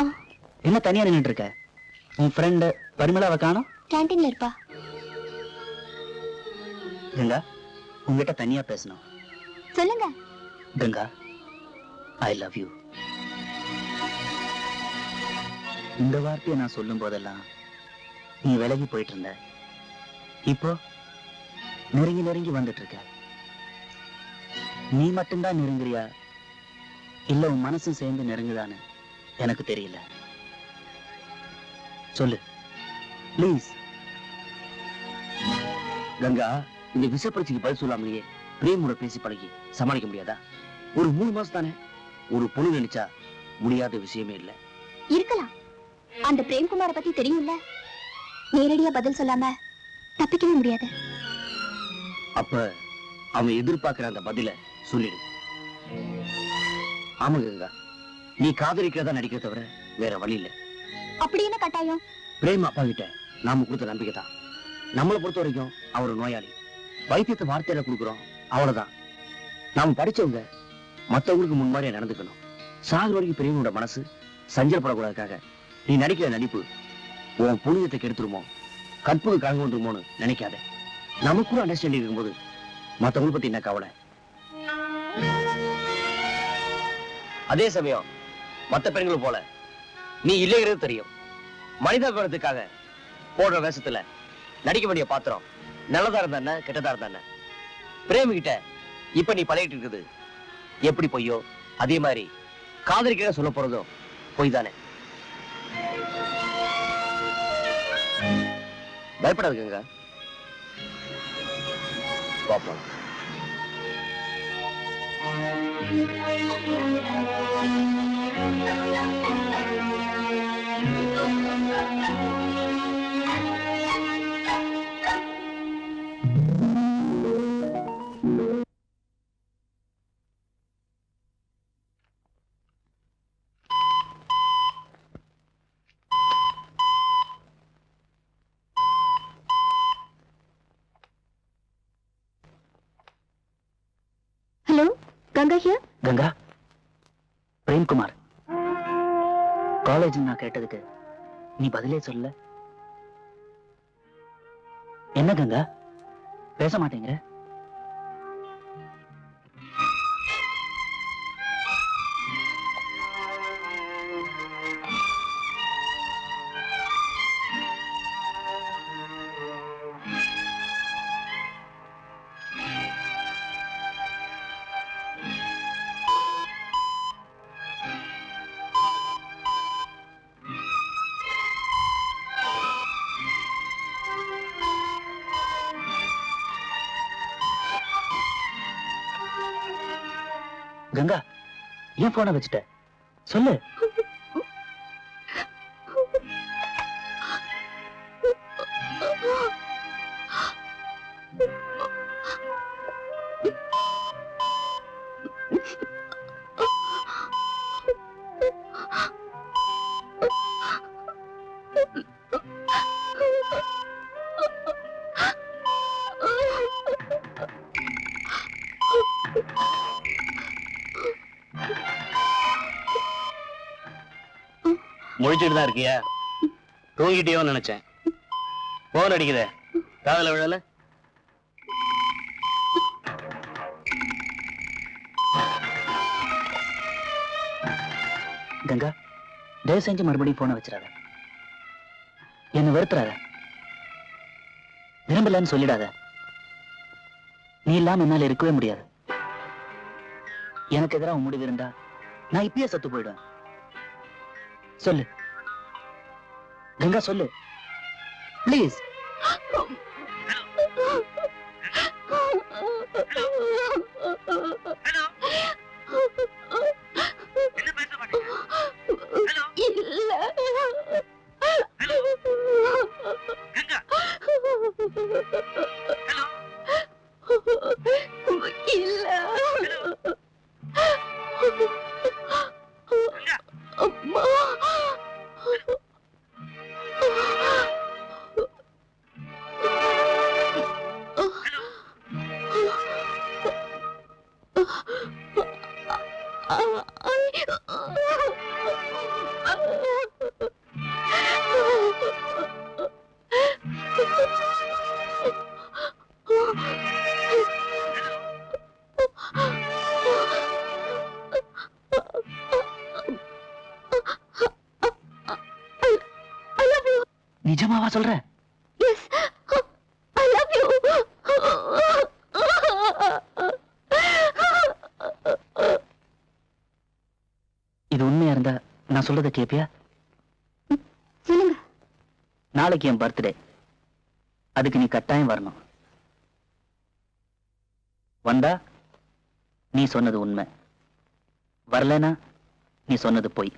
ஆ. என்ன தனியா நின்னுட்டு இருக்க? உன் ஃப்ரெண்டு பரிமளாவை காணோம்? கேன்டீன்ல இருப்பா. கங்கா உங்ககிட்ட தனியா பேசணும். சொல்லுங்க. கங்கா ஐ லவ் யூ இந்த வார்த்தையை நான் சொல்லும் போதெல்லாம் நீ விலகி போயிட்டு இருந்த. இப்போ நெருங்கி நெருங்கி வந்துட்டு இருக்க. நீ மட்டும்தான் நெருங்குறியா? இல்ல உன் மனசும் சேர்ந்து நெருங்குதான்னு? எனக்கு தெரியல. சொல்லு. ப்ளீஸ் கங்கா இந்த விஷப்பிரச்சனைக்கு பதில் சொல்லாமலேயே பிரேமோட பேசி பழகி சமாளிக்க முடியாதா? ஒரு மூணு மாசம் தானே? ஒரு பொண்ணு நினைச்சா முடியாத விஷயமே இல்ல. இருக்கலாம். அந்த பிரேம்குமார பத்தி தெரியும்ல? நேரடியா பதில் சொல்லாம தப்பிக்கவே முடியாது. அப்ப அவன் எதிர்பார்க்கிற அந்த பதில சொல்லிடு. ஆமா கங்கா. நீ காதலிக்கிறதா நடிக்க தவிர வேற வழி இல்ல. அப்படி என்ன கட்டாயம்? பிரேம் அப்பா கிட்ட நாம கொடுத்த நம்பிக்கை தான் நம்மளை பொறுத்த வரைக்கும் அவர் நோயாளி. வைத்தியத்தை வார்த்தையில கொடுக்குறோம். அவ்வளவுதான். நாம படிச்சவங்க மத்தவங்களுக்கு முன்மாதிரியா நடந்துக்கணும். சாகுற வரைக்கும் பிரேமோட மனசு சஞ்சலப்படக்கூடாதுக்காக. நீ நடிக்கிற நடிப்பு உன் புனிதத்தை கெடுத்துருமோ? கற்புக்கு கலங்க வந்துருமோன்னு நினைக்காத. நமக்குள்ள அண்டர்ஸ்டாண்டிங் இருக்கும்போது மத்தவங்களை பத்தி என்ன கவலை? அதே சமயம் மத்த பெண்களும் போல. நீ இல்லைங்கிறது தெரியும். மனிதாபிமானத்துக்காக போடுற வேஷத்துல நடிக்க வேண்டிய பாத்திரம் நல்லதா இருந்தா என்ன கெட்டதா இருந்தா பிரேமிகிட்ட கிட்ட இப்ப நீ பழகிட்டு இருக்குது. எப்படி பொய்யோ? அதே மாதிரி காதலிக்கிற சொல்ல போறதும் பொய் தானே? பயப்படாதுங்க பாப்போம். Thank you. Here Ganga Premkumar நான் கேட்டதுக்கு. நீ பதிலே சொல்ல என்ன கங்கா? பேச மாட்டேங்கிற? கங்கா ஏன் போன வச்சுட்ட? சொல்லு. முழிச்சிட்டு தான் இருக்கியா? தூங்கிட்டியோ நினைச்சேன். போன் அடிக்குதே. காதல விழல? கங்கா தயவு செஞ்சு மறுபடியும் போனை வச்சிடாத. என்ன வெறுத்துறாத. விரும்பலன்னு சொல்லிடாத. நீ இல்லாம என்னால இருக்கவே முடியாது. எனக்கு எதிராக உன் முடிவு இருந்தா நான் இப்பயே சத்து போயிடுவேன். சொல்லு. கங்கா சொல்லு. ப்ளீஸ் நிஜமாவா சொல்ற எஸ் ஐ லவ் யூ இது உண்மையா இருந்தா நான் சொல்றத கேப்பியா? சொல்லுங்க. நாளைக்கு என் பர்த்டே அதுக்கு நீ கட்டாயம் வரணும். வந்தா நீ சொன்னது உண்மை. வரலனா நீ சொன்னது பொய்.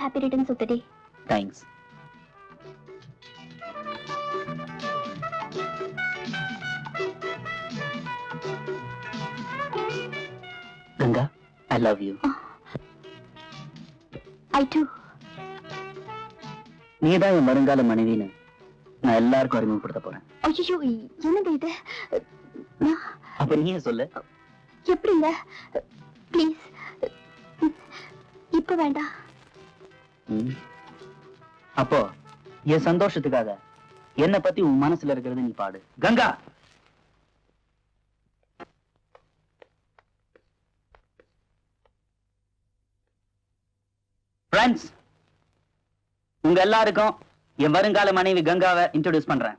Happy returns of the day. Thanks Ganga I love you I too. நீ தான் என் வருங்கால மனைவின்னு நான் எல்லாருக்கும் அறிமுகப்படுத்த போறேன். ஐயோ என்னங்க இது? அப்ப நீயே சொல்லு. எப்படிங்க? ப்ளீஸ் இப்ப வேண்டாம். அப்போ என் சந்தோஷத்துக்காக என்ன பத்தி உன் மனசுல இருக்கிறது நீ பாடு. கங்கா! ஃப்ரெண்ட்ஸ் உங்க எல்லாருக்கும் என் வருங்கால மனைவி கங்காவை இன்ட்ரோடியூஸ் பண்றேன்.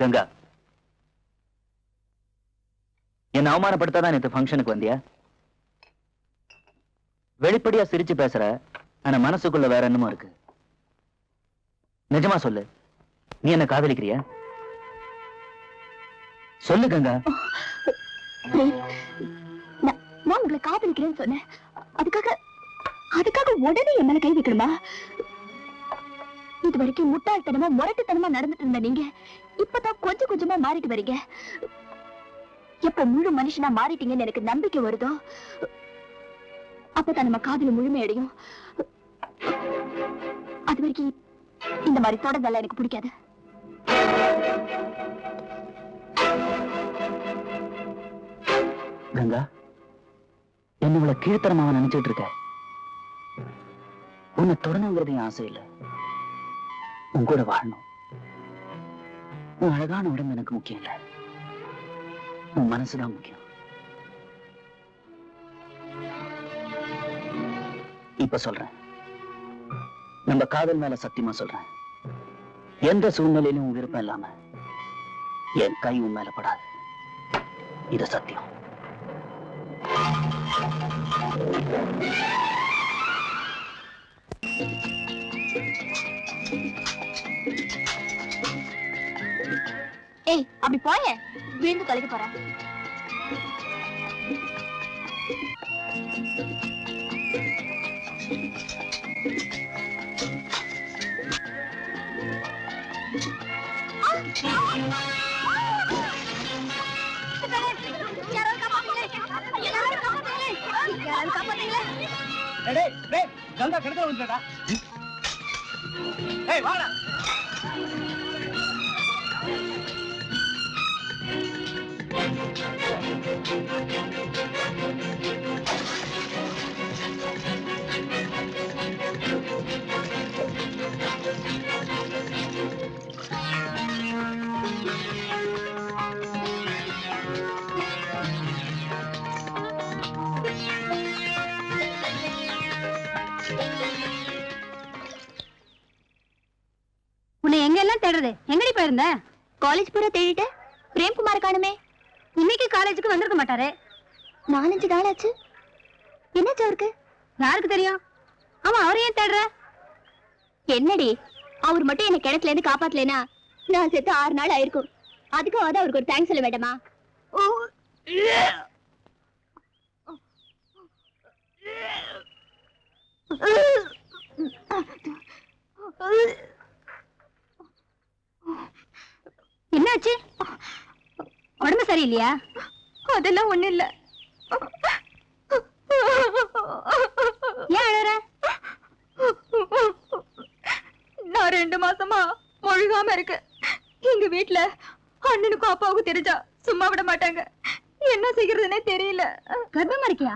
கங்கா. என்ன அவமானப்படுத்தாதான் நேத்து ஃபங்க்ஷனுக்கு வந்தியா? வெளிப்படையா சிரிச்சு பேசுற ஆனா மனசுக்குள்ள வேற என்னமோ இருக்கு. நிஜமா சொல்லு. நீ என்ன காதலிக்கிறியா? சொல்லு கங்கா. நான் நான் உங்களை காதலிக்கிறேன்னு சொன்னேன். அதுக்காக அதுக்காக உடனே என் மேல கை வைக்கணுமா? இது வரைக்கும் முட்டாள்தனமா முரட்டுத்தனமா நடந்துட்டு இருந்த நீங்க இப்பதான் கொஞ்சம் கொஞ்சமா மாறிட்டு வரீங்க. எப்ப முழு மனுஷனா மாறிட்டீங்கன்னு எனக்கு நம்பிக்கை வருதோ அப்பதான் நம்ம காதல முழுமையடையும் அது வரைக்கும் இந்த மாதிரி தொடர்ந்தெல்லாம் எனக்கு பிடிக்காது. கங்கா என்ன இவ்வளவு கீழ்த்தரமாக நினைச்சிட்டு இருக்க? உன்னை தொடணுங்கிறது என் ஆசை இல்ல. உன் கூட வாழணும். உன் அழகான உடம்பு எனக்கு முக்கியம் இல்லை உன் மனசுதான் முக்கியம். இப்ப சொல்றேன். நம்ம காதல் மேல சத்தியமா சொல்றேன். எந்த சூழ்நிலையிலும் உன் விருப்பம் இல்லாம என் கை உன் மேல படாது. இது சத்தியம். ஏய் அப்படி போய. விழுந்து தொலைக்க போறேன் கங்கா கிடக்க வந்துடா ஏய் வாடா. காலேஜ் பூரா தேடிட்டு பிரேம்குமார் காணுமே. இன்னைக்கு காலேஜுக்கு வந்திருக்க மாட்டாரு. நாலஞ்சு நாள் ஆச்சு. என்னாச்சு அவருக்கு யாருக்கு தெரியும்? ஆமா அவரை ஏன் தேடுற? என்னடி? அவர் மட்டும் என்ன கிணத்துல இருந்து காப்பாத்தலைனா நான் செத்து ஆறு நாள் ஆயிருக்கும். அதுக்காவது அவருக்கு ஒரு தேங்க்ஸ் சொல்ல வேண்டாமா ஓ. என்னாச்சு? உடம்பு சரியில்லையா? அதெல்லாம் ஒண்ணு இல்ல. ஏன் அழற? நான் ரெண்டு மாசமா மொழிகாம இருக்கு எங்க வீட்டுல அண்ணனுக்கும் அப்பாவுக்கும் தெரிஞ்சா சும்மா விட மாட்டாங்க. என்ன செய்யறதுன்னே தெரியல. கர்ப்பமா இருக்கியா?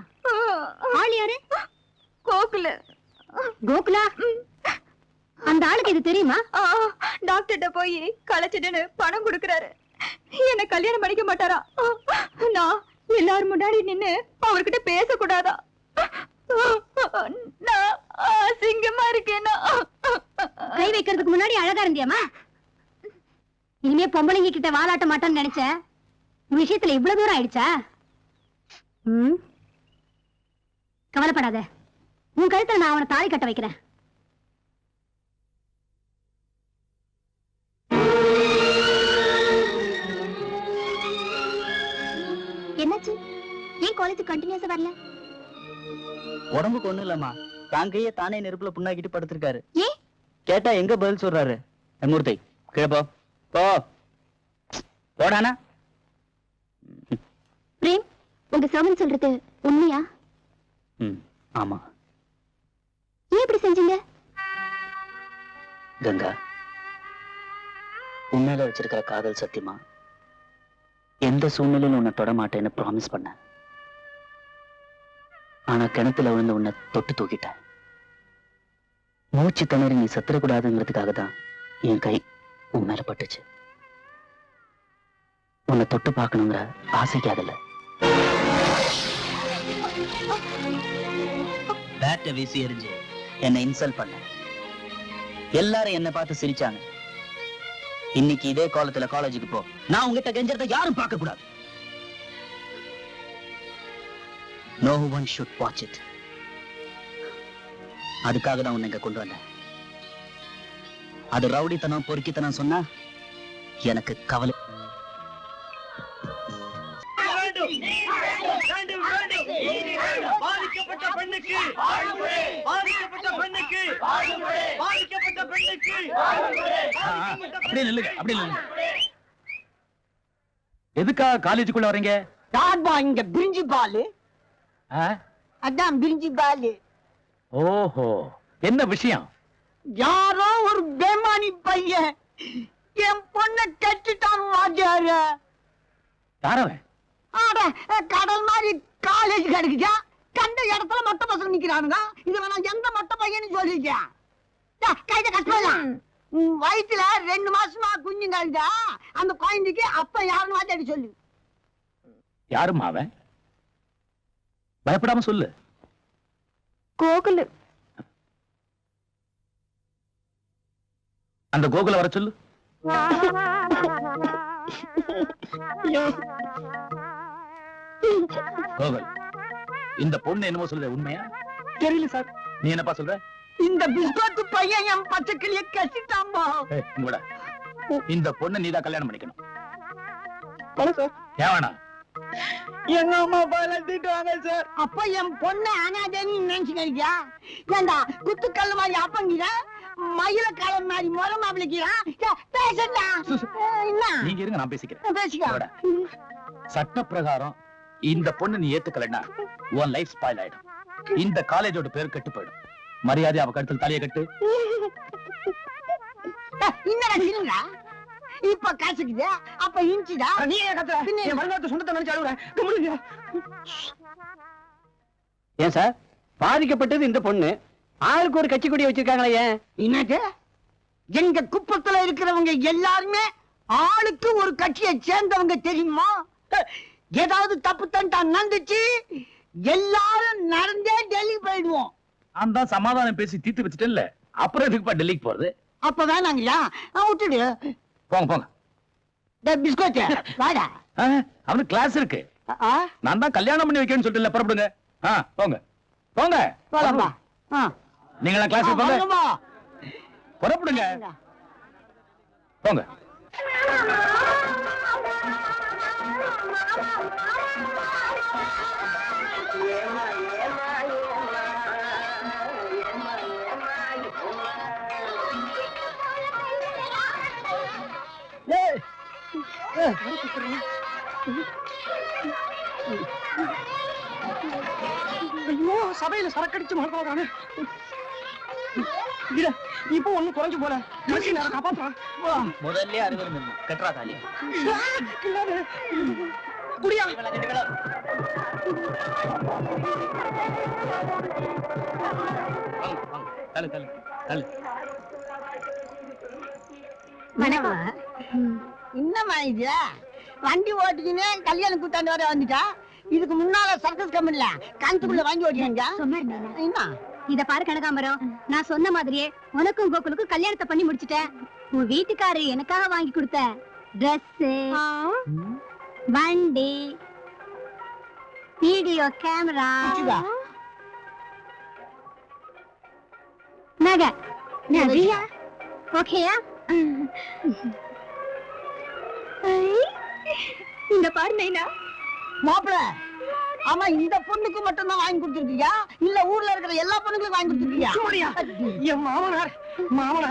ஆள் யாரு? கோகுல. கோகுலா? அந்த ஆளுக்கு இது தெரியுமா? டாக்டர்கிட்ட போய் களைச்சிட்டுன்னு பணம் கொடுக்கறாரு. என்ன கல்யாணம் பண்ணிக்க மாட்டாரா? நான் எல்லாரும் முன்னாடி நின்னு அவர்கிட்ட பேசக்கூடாதா? நான் அசிங்கமா இருக்கேனா? கை வைக்கிறதுக்கு முன்னாடி அழகா இருந்தியாமா இனிமே பொம்பளைங்க கிட்ட வாலாட்ட மாட்டேன்னு நினைச்சேன். விஷயத்துல இவ்வளவு தூரம் ஆயிடுச்சா? ம்? கவலைப்படாத. உன் கழுத்துல நான் அவனை தாலி கட்ட வைக்கிறேன். ஏன் காலேஜ் கண்டினியூஸா வரல? உடம்புக்கு ஒண்ணும் இல்லம்மா. தாங்கையே தானே நெருப்புல புண்ணாக்கிட்டு படுத்திருக்காரு. ஏன் கேட்டா எங்க பதில் சொல்றாரு? மூர்த்தி கீழே போ. போ. போடானா பிரேம் உங்க சர்வன் சொல்றது உண்மையா? ம் ஆமா. ஏன் இப்படி செஞ்சீங்க? கங்கா உண்மையில வச்சிருக்கிற காதல் சத்தியமா எந்த சூழ்நிலையிலும் உன்னை தொட மாட்டேன்னு ப்ராமிஸ் பண்ண ஆனா கிணத்துல விழுந்து உன்னை தொட்டு தூக்கிட்டேன் மூச்சு திணறி நீ சத்திரக்கூடாதுங்கிறதுக்காக தான் என் கை உன் மேல பட்டுச்சு. உன்னை தொட்டு பார்க்கணுங்கிற ஆசைக்காகல பேட்டை வீசி எறிஞ்சு என்னை இன்சல்ட் பண்ண. எல்லாரும் என்ன பார்த்து சிரிச்சாங்க. இன்னைக்கு இதே காலத்துல காலேஜுக்கு போ. நான் உங்ககிட்ட கெஞ்சறத யாரும் பார்க்க கூடாது no one should watch it அதுக்காக தான் உன்னை இங்க கொண்டு வந்தேன். அது ரவுடித்தனம் பொறுக்கித்தனம் சொன்னா எனக்கு கவலை. பாதிக்கப்பட்ட பெண்ணுக்கு பாதிக்கப்பட்ட பெண்ணுக்கு பாதிக்கப்பட்ட பெண்ணுக்கு அப்படியே நில்லுங்க அப்படியே நில்லுங்க. எதுக்காக காலேஜுக்குள்ள வர்றீங்க? யார்பா இங்க பிரிஞ்சி பாலு? அதான் பிரிஞ்சி பாலு. ஓஹோ என்ன விஷயம்? யாரோ ஒரு பேமானி பையன் என் பொண்ணை கட்டிட்டான் வாத்தியாரு. யாரவன்? ஆட கடல் மாதிரி காலேஜ் கிடைக்குதா? கண்ட இடத்துல மொட்டை பசங்க நிக்கிறானுங்க. இது வேணா எந்த மொட்டை பையன்னு சொல்லிருக்கேன் கைத கஷ்டம் வயிற்றுல ரெண்டு மாசமா குஞ்சு கழுதா? அந்த குழந்தைக்கு அப்ப யாருன்னு வாத்தியாடி சொல்லு. அவன்? பயப்படாம சொல்லு. கோகுலு. அந்த கோகுல வர சொல்லு. கோகுல் இந்த பொண்ணு என்னமோ சொல்லுது உண்மையா? தெரியல சார். நீ என்னப்பா சொல்ற? இந்த பிஸ்கோத்து பையன் என் பச்சை கிளிய. இந்த பொண்ணு நீதான் கல்யாணம் பண்ணிக்கணும். சார். ஏன் எங்க அம்மா அப்பா எல்லாம் திட்டுவாங்க சார். அப்ப என் பொண்ணு அனாதேன்னு நினைச்சுக்கிறியா ஏண்டா குத்துக்கல் மாதிரி அப்பங்கிற? மயில காலம் மாதிரி முறை மாப்பிளைக்கிறான் பேசண்டா என்ன? நீங்க இருங்க நான் பேசிக்கிறேன். பேசிக்கா. சட்ட பிரகாரம் இந்த பொண்ணு நீ ஏத்துக்கலன்னா உன் லைஃப் ஸ்பாயில் ஆயிடும். இந்த காலேஜோட பேர் கெட்டு போயிடும். மரியாதை அவ கழுத்தில் தலையை கட்டு. சின்னடா இப்ப காசுக்குது அப்ப இன்ச்சுடா. நீ கத்துற. பின்ன வருங்காலத்து சொந்தத்தை நினைச்சு ஏன் சார்? பாதிக்கப்பட்டது இந்த பொண்ணு. ஆளுக்கு ஒரு கட்சி கொடி வச்சிருக்காங்களே ஏன்? என்னது? எங்க குப்பத்துல இருக்கிறவங்க எல்லாருமே ஆளுக்கு ஒரு கட்சியை சேர்ந்தவங்க தெரியுமா? ஏதாவது தப்பு தண்டா நடந்துச்சு? எல்லாரும் நடந்தே டெல்லி போயிடுவோம். தான் சமாதானம் பேசி தீர்த்து வச்சுட்டேன்ல. அப்புறம் எதுக்குப்பா டெல்லிக்கு போறது? அப்ப வேணாங்கய்யா நான் விட்டுடு. போங்க போங்க பிஸ்கட் வாடா ஆ, அவனுக்கு கிளாஸ் இருக்கு நான் தான் கல்யாணம் பண்ணி வைக்கணும்னு சொல்லிட்டு புறப்படுங்க போங்க போங்க. நீங்களா கிளாஸ் போங்க? புறப்படுங்க போங்க ஏய். ஐயோ சபையில சரக்கடிச்சு மாட்டானே இப்போ ஒண்ணு குறைஞ்சு போல. மனுஷன் நேரம் காப்பாத்துறான். முதல்ல நிமிடம் கட்டுறா தாலி. குடியா. தள்ளு தள்ளு தள்ளு. வணக்கம். என்னம்மா இது? வண்டி ஓட்டிக்கின்னு கல்யாணம் கூத்தாண்டு வர வந்துட்டா? இதுக்கு முன்னால சர்க்கஸ் கம்பெனில கணத்துக்குள்ள வாங்கி சொன்னாரு என்ன? இத பாரு கனகாம்பரம். நான் சொன்ன மாதிரியே உனக்கும் கோகுலுக்கும் கல்யாணத்தை பண்ணி முடிச்சிட்டேன். உன் வீட்டுக்காரரு எனக்காக வாங்கி கொடுத்த Dress வண்டி வீடியோ கேமரா? நகை. ஓகேயா? இந்த பாரு நைனா. மாப்பிள ஆமா இந்த பொண்ணுக்கு மட்டும் தான் வாங்கி கொடுத்துருக்கியா? இல்ல ஊர்ல இருக்கிற எல்லா பொண்ணுங்களுக்கும் வாங்கி கொடுத்துருக்கியா? என் மாமனார் மாமனார்.